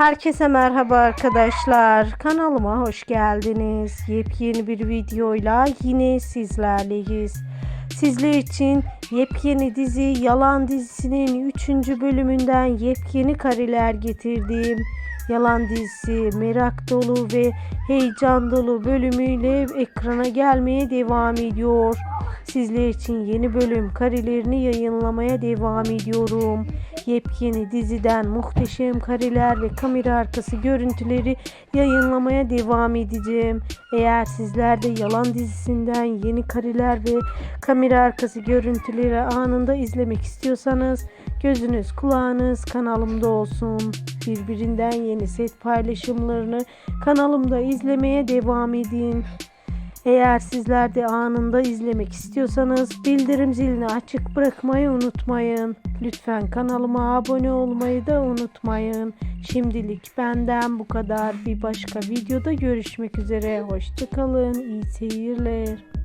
Herkese merhaba arkadaşlar. Kanalıma hoş geldiniz. Yepyeni bir videoyla yine sizlerleyiz. Sizler için yepyeni dizi Yalan dizisinin 3. bölümünden yepyeni kareler getirdim. Yalan dizisi merak dolu ve heyecan dolu bölümüyle ekrana gelmeye devam ediyor. Sizler için yeni bölüm karelerini yayınlamaya devam ediyorum. Yepyeni diziden muhteşem kareler ve kamera arkası görüntüleri yayınlamaya devam edeceğim. Eğer sizler de Yalan dizisinden yeni kareler ve kamera arkası görüntüleri anında izlemek istiyorsanız gözünüz kulağınız kanalımda olsun. Birbirinden yeni set paylaşımlarını kanalımda izlemeye devam edin. Eğer sizler de anında izlemek istiyorsanız bildirim zilini açık bırakmayı unutmayın. Lütfen kanalıma abone olmayı da unutmayın. Şimdilik benden bu kadar. Bir başka videoda görüşmek üzere. Hoşçakalın. İyi seyirler.